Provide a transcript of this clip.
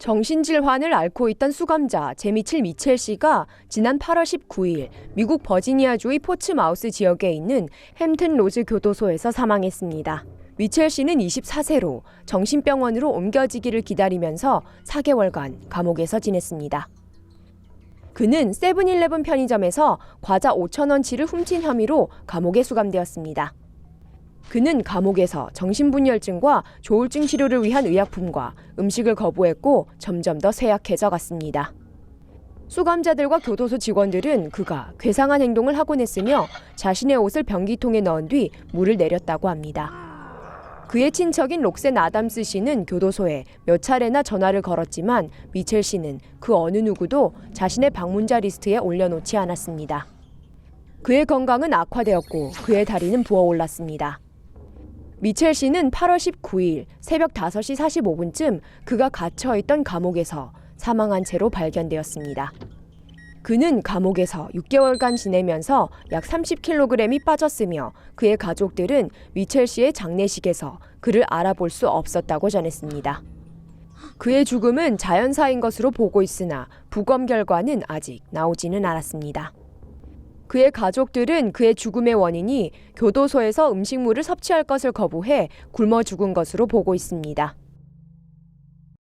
정신질환을 앓고 있던 수감자 제미칠 미첼 씨가 지난 8월 19일 미국 버지니아주의 포츠마우스 지역에 있는 햄튼 로즈 교도소에서 사망했습니다. 미첼 씨는 24세로 정신병원으로 옮겨지기를 기다리면서 4개월간 감옥에서 지냈습니다. 그는 세븐일레븐 편의점에서 과자 5천원치를 훔친 혐의로 감옥에 수감되었습니다. 그는 감옥에서 정신분열증과 조울증 치료를 위한 의약품과 음식을 거부했고 점점 더 쇠약해져 갔습니다. 수감자들과 교도소 직원들은 그가 괴상한 행동을 하곤 했으며 자신의 옷을 변기통에 넣은 뒤 물을 내렸다고 합니다. 그의 친척인 록센 아담스 씨는 교도소에 몇 차례나 전화를 걸었지만 미첼 씨는 그 어느 누구도 자신의 방문자 리스트에 올려놓지 않았습니다. 그의 건강은 악화되었고 그의 다리는 부어올랐습니다. 미첼 씨는 8월 19일 새벽 5시 45분쯤 그가 갇혀 있던 감옥에서 사망한 채로 발견되었습니다. 그는 감옥에서 6개월간 지내면서 약 30kg이 빠졌으며 그의 가족들은 미첼 씨의 장례식에서 그를 알아볼 수 없었다고 전했습니다. 그의 죽음은 자연사인 것으로 보고 있으나 부검 결과는 아직 나오지는 않았습니다. 그의 가족들은 그의 죽음의 원인이 교도소에서 음식물을 섭취할 것을 거부해 굶어 죽은 것으로 보고 있습니다.